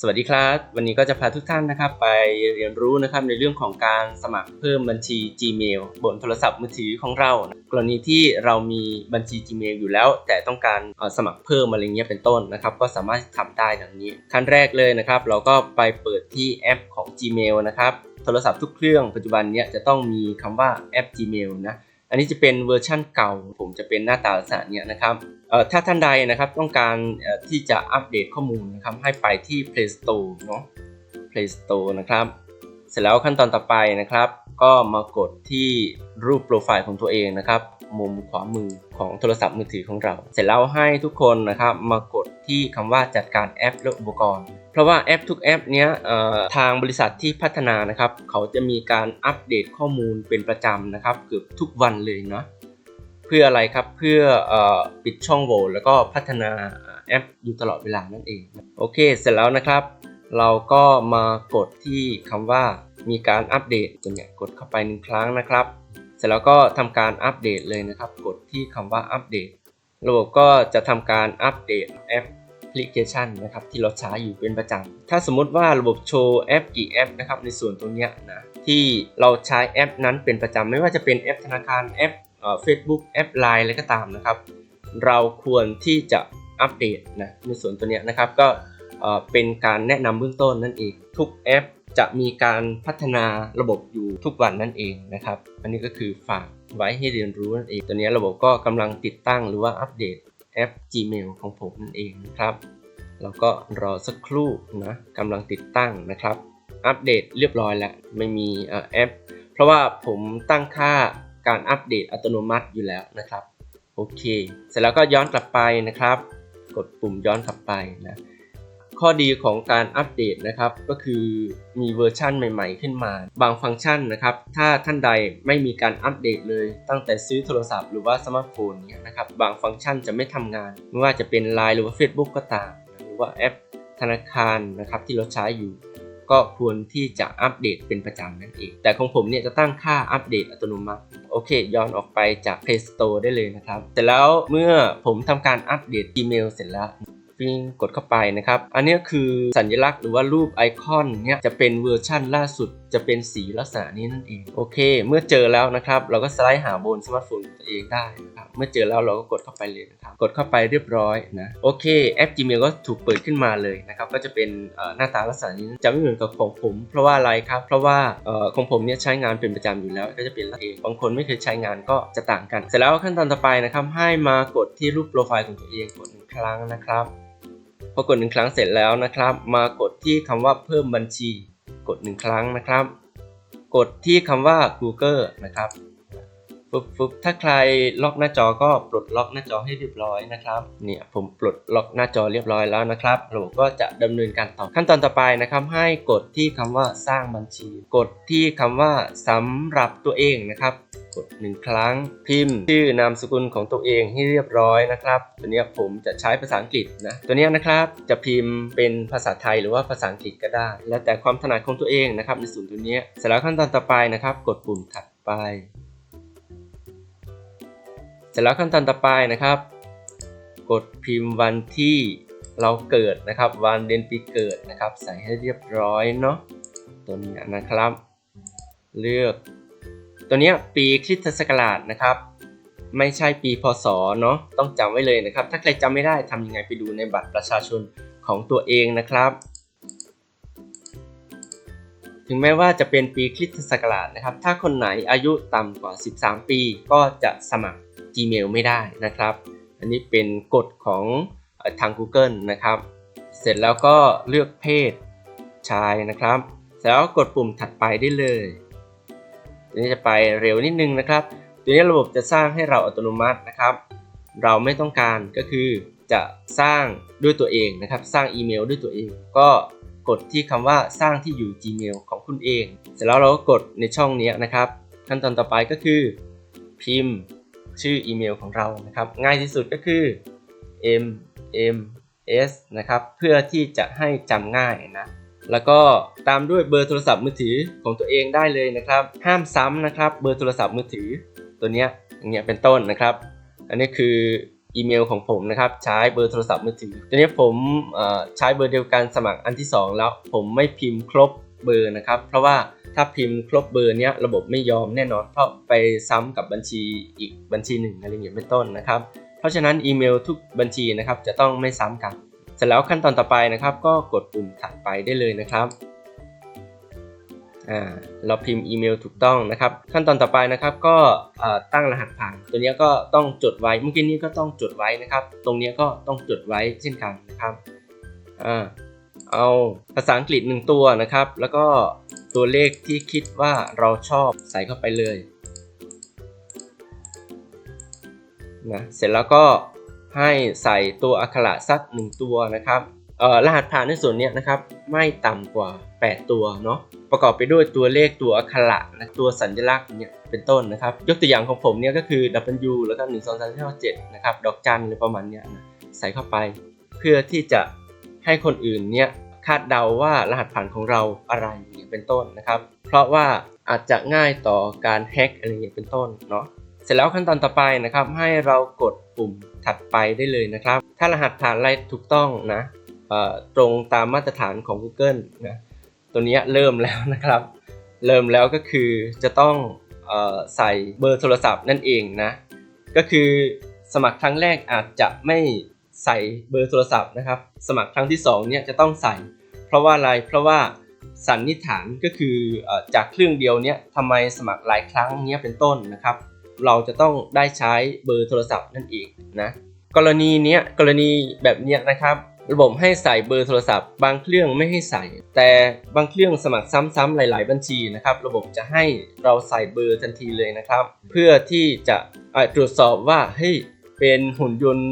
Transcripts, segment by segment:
สวัสดีครับ วันนี้ก็จะพาทุกท่านนะครับ ไปเรียนรู้นะครับในเรื่องของการสมัครเพิ่มบัญชี Gmail บนโทรศัพท์มือถือของเรา กรณีที่เรามีบัญชี Gmail อยู่แล้ว แต่ต้องการสมัครเพิ่มอะไรเงี้ยเป็นต้นนะครับ ก็สามารถทำได้ดังนี้ ขั้นแรกเลยนะครับ เราก็ไปเปิดที่แอปของ Gmail นะครับโทรศัพท์ทุกเครื่องปัจจุบันเนี้ยจะต้องมีคำว่าแอป Gmail นะอันนี้จะเป็นเวอร์ชั่นเก่า ผมจะเป็นหน้าตาลักษณะนี้นะครับ ถ้าท่านใดนะครับต้องการที่จะอัปเดตข้อมูลนะครับให้ไปที่ Play Store เนาะ Play Store นะครับ เสร็จแล้วขั้นตอนต่อไปนะครับ ก็มากดที่รูปโปรไฟล์ของตัวเองนะครับ มุมขวามือของโทรศัพท์มือถือของเรา เสร็จแล้วให้ทุกคนนะครับมากดที่คำว่าจัดการแอปและอุปกรณ์ เพราะว่าแอปทุกแอปเนี้ยทางบริษัทที่พัฒนานะครับ เขาจะมีการอัปเดตข้อมูลเป็นประจำนะครับ เกือบทุกวันเลยเนาะ เพื่ออะไรครับเพื่ออปิดช่องโหว่แล้วก็พัฒนาแอปอยู่ตลอดเวลานั่นเองโอเค เสร็จแล้วนะครับ เราก็มากดที่คำว่ามีการอัปเดตตัวเนี้ยกดเข้าไปหนึ่งครั้งนะครับ เสร็จแล้วก็ทำการอัปเดตเลยนะครับ กดที่คำว่าอัปเดต ระบบก็จะทำการอัปเดตแอปพลิเคชันนะครับที่เราใช้อยู่เป็นประจำ ถ้าสมมติว่าระบบโชว์แอปกี่แอปนะครับในส่วนตรงเนี้ยนะที่เราใช้แอปนั้นเป็นประจำไม่ว่าจะเป็นแอปธนาคารแอป เฟซบุ๊กแอปไลน์อะไรก็ตามนะครับ เราควรที่จะอัปเดตนะในส่วนตัวเนี้ยนะครับก็เป็นการแนะนำเบื้องต้นนั่นเอง ทุกแอปจะมีการพัฒนาระบบอยู่ทุกวันนั่นเองนะครับ อันนี้ก็คือฝากไว้ให้เรียนรู้นั่นเองตอนนี้ระบบก็กำลังติดตั้งหรือว่าอัปเดตแอป Gmail ของผมนั่นเองนะครับเราก็รอสักครู่นะกำลังติดตั้งนะครับ อัปเดตเรียบร้อยแล้วไม่มีแอป เพราะว่าผมตั้งค่า การอัปเดตอัตโนมัติอยู่แล้วนะครับ โอเค เสร็จแล้วก็ย้อนกลับไปนะครับ กดปุ่มย้อนกลับไปนะข้อดีของการอัปเดตนะครับ ก็คือมีเวอร์ชั่นใหม่ๆ ขึ้นมา บางฟังก์ชันนะครับ ถ้าท่านใดไม่มีการอัปเดตเลย ตั้งแต่ซื้อโทรศัพท์หรือว่าสมาร์ทโฟนเนี่ยนะครับบางฟังก์ชันจะไม่ทำงาน ไม่ว่าจะเป็น Line หรือว่า Facebook ก็ตาม หรือว่าแอปธนาคารนะครับที่เราใช้อยู่ ก็ควรที่จะอัปเดตเป็นประจำนั่นเอง แต่ของผมเนี่ยจะตั้งค่าอัปเดตอัตโนมัติ โอเค ย้อนออกไปจาก Play Store ได้เลยนะครับเสร็จแล้วเมื่อผมทำการอัปเดตอีเมลเสร็จแล้วฟิงกดเข้าไปนะครับ อันนี้คือสัญลักษณ์หรือว่ารูปไอคอนเนี่ยจะเป็นเวอร์ชั่นล่าสุด จะเป็นสีลักษณะนี้นั่นเอง โอเค เมื่อเจอแล้วนะครับ เราก็สไลด์หาบนสมาร์ทโฟนตัวเองได้ เมื่อเจอแล้วเราก็กดเข้าไปเลยนะครับ กดเข้าไปเรียบร้อยนะ โอเคแอป Gmail ก็ถูกเปิดขึ้นมาเลยนะครับ ก็จะเป็นหน้าตาลักษณะนี้จะไม่เหมือนกับของผม เพราะว่าอะไรครับ เพราะว่าออของผมเนี่ยใช้งานเป็นประจำอยู่แล้ว ก็จะเป็นลักษณะเองบางคนไม่เคยใช้งานก็จะต่างกัน เสร็จแล้วขั้นตอนต่อไปนะครับ ให้มากดที่รูปโปรไฟล์ของตัวเองกดหนึ่งครั้งนะครับ พอกดหนึ่งครั้งเสร็จแล้วนะครับ มากดที่คำว่าเพิ่มบัญชี กดหนึ่งครั้งนะครับ กดที่คำว่า Google นะครับ ฟึบฟึบถ้าใครล็อกหน้าจอก็ปลดล็อกหน้าจอให้เรียบร้อยนะครับเนี่ยผมปลดล็อกหน้าจอเรียบร้อยแล้วนะครับระบบก็จะดำเนินการต่อขั้นตอนต่อไปนะครับ ให้กดที่คำว่าสร้างบัญชี กดที่คำว่าสำหรับตัวเองนะครับ กดหนึ่งครั้งพิมพ์ชื่อนามสกุลของตัวเองให้เรียบร้อยนะครับ ตัวนี้ผมจะใช้ภาษาอังกฤษนะตัวนี้นะครับจะพิมพ์เป็นภาษาไทยหรือว่าภาษาอังกฤษก็ได้ แล้วแต่ความถนัดของตัวเองนะครับในส่วนตัวนี้เสร็จแล้วขั้นตอนต่อไปนะครับ กดปุ่มถัดไป ร็จแล้วขั้นตอนต่อไปนะครับ กดพิมพ์วันที่เราเกิดนะครับ วันเดือนปีเกิดนะครับ ใส่ให้เรียบร้อยเนาะตัวนี้นะครับ เลือก ตัวนี้ปีคริสตศักราชนะครับ ไม่ใช่ปีพศเนาะต้องจำไว้เลยนะครับ ถ้าใครจำไม่ได้ทำยังไงไปดูในบัตรประชาชนของตัวเองนะครับ ถึงแม้ว่าจะเป็นปีคริสตศักราชนะครับ ถ้าคนไหนอายุต่ำกว่า 13 ปีก็จะสมัคร Gmail ไม่ได้นะครับ อันนี้เป็นกฎของทาง Google นะครับ เสร็จแล้วก็เลือกเพศชายนะครับเสร็จแล้วกดปุ่มถัดไปได้เลยตัวนี้จะไปเร็วนิดนึงนะครับ ตัวนี้ระบบจะสร้างให้เราอัตโนมัตินะครับ เราไม่ต้องการก็คือจะสร้างด้วยตัวเองนะครับ สร้างอีเมลด้วยตัวเอง ก็กดที่คำว่าสร้างที่อยู่ Gmail ของคุณเอง เสร็จแล้วเราก็กดในช่องนี้นะครับ ขั้นตอนต่อไปก็คือ พิมพ์ ชื่ออีเมลของเรานะครับ ง่ายที่สุดก็คือ m m s นะครับ เพื่อที่จะให้จำง่ายนะ แล้วก็ตามด้วยเบอร์โทรศัพท์มือถือของตัวเองได้เลยนะครับ ห้ามซ้ำนะครับ เบอร์โทรศัพท์มือถือตัวเนี้ยอย่างเงี้ยเป็นต้นนะครับ อันนี้คืออีเมลของผมนะครับ ใช้เบอร์โทรศัพท์มือถือตอนนี้ผมใช้เบอร์เดียวกันสมัครอันที่ 2 แล้วผมไม่พิมพ์ครบเบอร์นะครับ เพราะว่า ถ้าพิมพ์ครบเบอร์เนี้ยระบบไม่ยอมแน่นอนเพราะไปซ้ำกับบัญชีอีกบัญชีหนึ่งอะไรอย่างเงี้ยเป็นต้นนะครับ เพราะฉะนั้นอีเมลทุกบัญชีนะครับจะต้องไม่ซ้ำกัน เสร็จแล้วขั้นตอนต่อไปนะครับ ก็กดปุ่มถัดไปได้เลยนะครับอ่าเราพิมพ์อีเมลถูกต้องนะครับ ขั้นตอนต่อไปนะครับก็ตั้งรหัสผ่าน ตัวเนี้ยก็ต้องจดไว้เมื่อกี้นี้ก็ต้องจดไว้นะครับ ตรงเนี้ยก็ต้องจดไว้เช่นกันนะครับอ่าเอาภาษาอังกฤษหนึ่งตัวนะครับ แล้วก็ ตัวเลขที่คิดว่าเราชอบใส่เข้าไปเลยนะเสร็จแล้วก็ให้ใส่ตัวอักขระสักหนึ่งตัวนะครับรหัสผ่านในส่วนนี้นะครับไม่ต่ำกว่า 8 ตัวเนาะประกอบไปด้วยตัวเลขตัวอักขระนะตัวสัญลักษณ์เนี่ยเป็นต้นนะครับ ยกตัวอย่างของผมเนี่ยก็คือ W แล้วก็1 2 3 4 5 7นะครับดอกจันหรือประมาณเนี้ยนะใส่เข้าไป เพื่อที่จะให้คนอื่นเนี่ย คาดเดาว่ารหัสผ่านของเราอะไรเนี่ยเป็นต้นนะครับ เพราะว่าอาจจะง่ายต่อการแฮ็กอะไรอย่างเงี้ยเป็นต้นเนาะเสร็จแล้วขั้นตอนต่อไปนะครับ ให้เรากดปุ่มถัดไปได้เลยนะครับ ถ้ารหัสผ่านอะไรถูกต้องนะตรงตามมาตรฐานของ Google นะตัวนี้เริ่มแล้วนะครับ เริ่มแล้วก็คือจะต้องอใส่เบอร์โทรศัพท์นั่นเองนะก็คือสมัครครั้งแรกอาจจะไม่ ใส่เบอร์โทรศัพท์นะครับ สมัครครั้งที่2เนี่ยจะต้องใส่ เพราะว่าอะไรเพราะว่าสันนิษฐานก็คือออจากเครื่องเดียวเนี่ยทำไมสมัครหลายครั้งเนี้ยเป็นต้นนะครับ เราจะต้องได้ใช้เบอร์โทรศัพท์นั่นเองนะกรณีเนี้ยกรณีแบบเนี้ยนะครับ ระบบให้ใส่เบอร์โทรศัพท์ บางเครื่องไม่ให้ใส่ แต่บางเครื่องสมัครซ้ำๆหลาย ๆ บัญชีนะครับ ระบบจะให้เราใส่เบอร์ทันทีเลยนะครับ เพื่อที่จะตรวจสอบว่าเฮ้ย เป็นหุ่นยนต์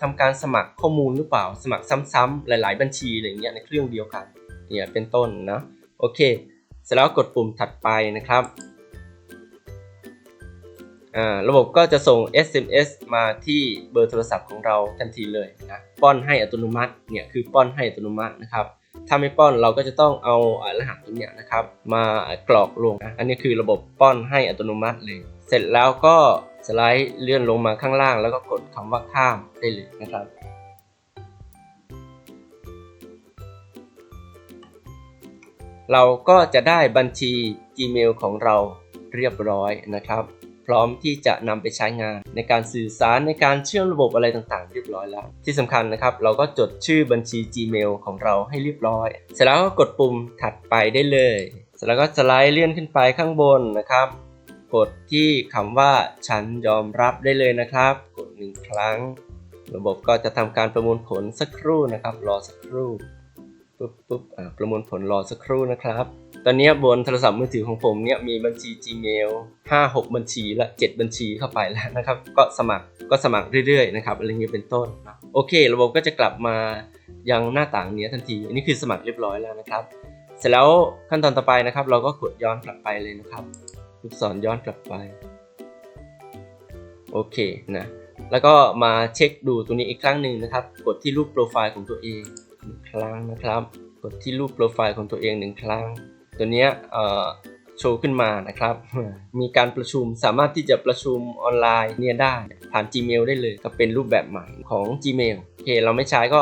ทำการสมัครข้อมูลหรือเปล่า สมัครซ้ำๆหลาย ๆ บัญชีอะไรเงี้ยในเครื่องเดียวกันเนี่ยเป็นต้นนะโอเค เสร็จแล้วกดปุ่มถัดไปนะครับระบบก็จะส่ง SMS มาที่เบอร์โทรศัพท์ของเราทันทีเลยนะป้อนให้อัตโนมัติเนี่ยคือป้อนให้อัตโนมัตินะครับถ้าไม่ป้อนเราก็จะต้องเอาอ่ารหัสตัวเนี้ยนะครับ มากรอกลงนะอันนี้คือระบบป้อนให้อัตโนมัติเลย เสร็จแล้วก็ สไลด์เลื่อนลงมาข้างล่าง แล้วก็กดคำว่าข้ามได้เลยนะครับ เราก็จะได้บัญชี Gmail ของเราเรียบร้อยนะครับ พร้อมที่จะนำไปใช้งานในการสื่อสารในการเชื่อมระบบอะไรต่างๆ เรียบร้อยแล้ว ที่สำคัญนะครับ เราก็จดชื่อบัญชี Gmail ของเราให้เรียบร้อย เสร็จแล้วก็กดปุ่มถัดไปได้เลย เสร็จแล้วก็สไลด์เลื่อนขึ้นไปข้างบนนะครับ กดที่คำว่าฉันยอมรับได้เลยนะครับ กดหนึ่งครั้ง ระบบก็จะทำการประมวลผลสักครู่นะครับ รอสักครู่ปุ๊บปุ๊บอ่าประมวลผลรอสักครู่นะครับ ตอนนี้บนโทรศัพท์มือถือของผมเนี่ยมีบัญชี Gmail 5 6 บัญชีและ 7 บัญชีเข้าไปแล้วนะครับ ก็สมัครก็สมัครเรื่อยๆนะครับอะไรเงี้ยเป็นต้นนะโอเค ระบบก็จะกลับมายังหน้าต่างนี้ทันที อันนี้คือสมัครเรียบร้อยแล้วนะครับ เสร็จแล้วขั้นตอนต่อไปนะครับ เราก็กดย้อนกลับไปเลยนะครับ ลูกศรย้อนกลับไป โอเคนะ แล้วก็มาเช็คดูตรงนี้อีกครั้งหนึ่งนะครับ กดที่รูปโปรไฟล์ของตัวเองหนึ่งครั้งนะครับ กดที่รูปโปรไฟล์ของตัวเองหนึ่งครั้ง ตัวนี้โชว์ขึ้นมานะครับ มีการประชุมสามารถที่จะประชุมออนไลน์เนี่ยได้ ผ่าน Gmail ได้เลย ก็เป็นรูปแบบใหม่ของ Gmail โอเค เราไม่ใช้ก็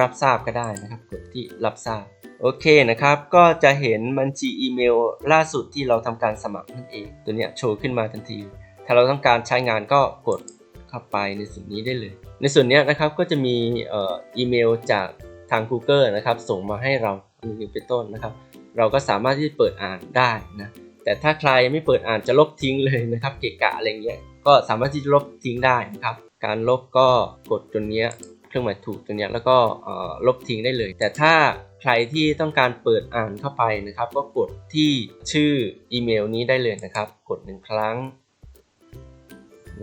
รับทราบก็ได้นะครับ กดที่รับทราบ โอเคนะครับ ก็จะเห็นบัญชีอีเมลล่าสุดที่เราทำการสมัครนั่นเอง ตัวเนี้ยโชว์ขึ้นมาทันที ถ้าเราต้องการใช้งานก็กดเข้าไปในส่วนนี้ได้เลย ในส่วนนี้นะครับก็จะมีเอ่ออีเมลจากทาง Google นะครับ ส่งมาให้เราอีเป็นต้นนะครับ เราก็สามารถที่จะเปิดอ่านได้นะ แต่ถ้าใครไม่เปิดอ่านจะลบทิ้งเลยนะครับ เกะกะอะไรเงี้ย ก็สามารถที่จะลบทิ้งได้นะครับ การลบก็กดตัวเนี้ยเครื่องหมายถูกตัวเนี้ยแล้วก็ลบทิ้งได้เลย แต่ถ้า ใครที่ต้องการเปิดอ่านเข้าไปนะครับ ก็กดที่ชื่ออีเมลนี้ได้เลยนะครับ กดหนึ่งครั้ง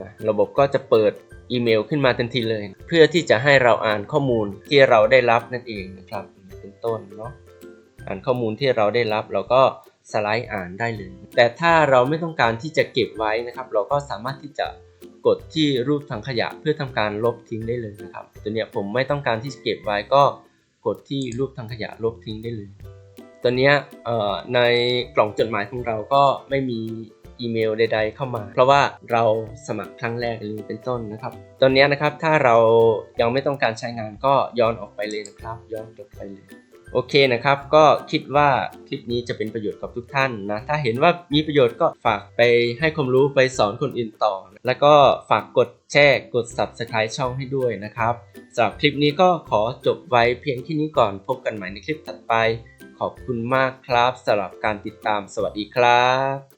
นะระบบก็จะเปิดอีเมลขึ้นมาทันทีเลย เพื่อที่จะให้เราอ่านข้อมูลที่เราได้รับนั่นเองนะครับ เป็นต้นเนาะอ่านข้อมูลที่เราได้รับเราก็สไลด์อ่านได้เลย แต่ถ้าเราไม่ต้องการที่จะเก็บไว้นะครับ เราก็สามารถที่จะกดที่รูปถังขยะเพื่อทำการลบทิ้งได้เลยนะครับ ตัวเนี้ยผมไม่ต้องการที่จะเก็บไว้ก็ กดที่รูปทางขยะลบทิ้งได้เลย ตอนนี้ในกล่องจดหมายของเราก็ไม่มีอีเมลใด ๆ เข้ามา เพราะว่าเราสมัครครั้งแรกหรือเป็นต้นนะครับ ตอนนี้นะครับถ้าเรายังไม่ต้องการใช้งานก็ย้อนออกไปเลยนะครับ ย้อนกลับไปเลย โอเคนะครับ ก็คิดว่าคลิปนี้จะเป็นประโยชน์กับทุกท่านนะ ถ้าเห็นว่ามีประโยชน์ก็ฝากไปให้ความรู้ไปสอนคนอื่นต่อ แล้วก็ฝากกดแชร์กด subscribe ช่องให้ด้วยนะครับสำหรับคลิปนี้ก็ขอจบไว้เพียงที่นี้ก่อนพบกันใหม่ในคลิปถัดไป ขอบคุณมากครับสำหรับการติดตามสวัสดีครับ